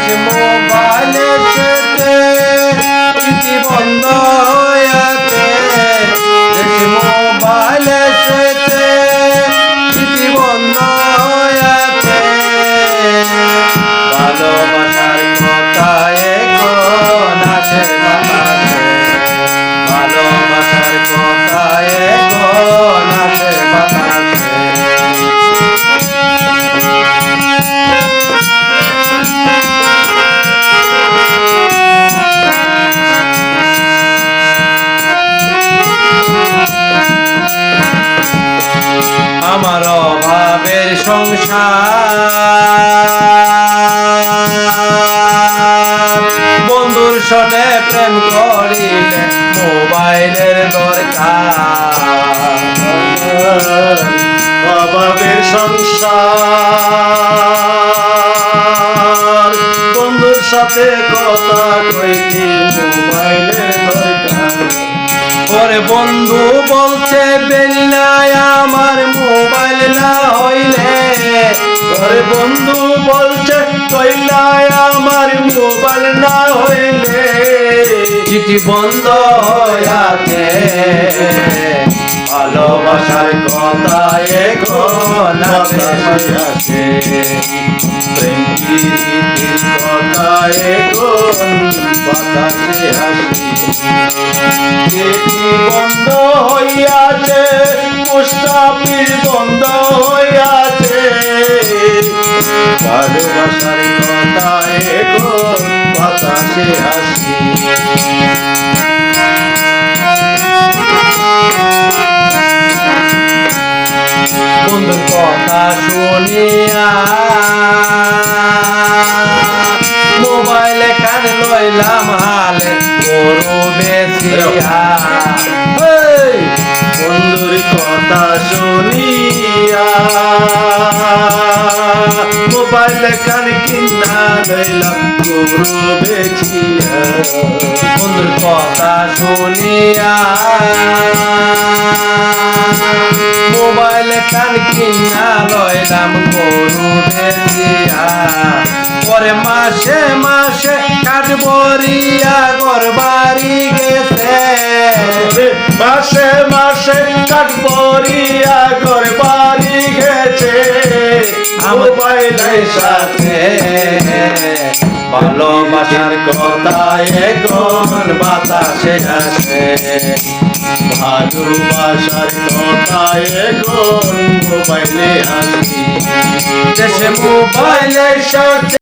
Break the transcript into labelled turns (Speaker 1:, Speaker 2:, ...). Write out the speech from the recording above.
Speaker 1: দেশে মোবাইলে বন্ধ সংসার। বন্ধুর সনে প্রেম করিলে মোবাইলের দরকার।
Speaker 2: অভাবের সংসার। বন্ধুর সাথে কথা কইতে মোবাইলের দরকার।
Speaker 1: ওরে বন্ধু বলছে মোবাইল না হইলে?
Speaker 2: তোরে বন্ধু বলছে কইলাই আমার মোবাইল না হইলে
Speaker 1: চিঠি বন্ধ হইয়াছে। ভালোবাসার কথা এখন আসে
Speaker 2: প্রেম কথা এখন বাতাসে হাসি। চিঠি বন্ধ হইয়াছে। অফিস বন্ধ হইয়াছে। ভালোবাসার কথা এখন বাতাসে হাসি।
Speaker 1: বন্ধুর কথা শুনিয়া মোবাইলে কান লইলাম হালে বেচিয়া।
Speaker 2: কথা মোবাইল কান কিনা
Speaker 1: বন্ধুর কথা শুনিয়া। মোবাইল কান কিনা লইলাম গরু বেচিয়া পরে মাসে
Speaker 2: মাসে মাসে কাঠবরিয়া ঘর বাড়ি গেছে। মোবাইলের সাথে।
Speaker 1: ভালোবাসার কথা এখন বাতাসে আসে।
Speaker 2: ভালোবাসার কথা এখন মোবাইলে আসি।
Speaker 1: দেশে মোবাইলের সাথে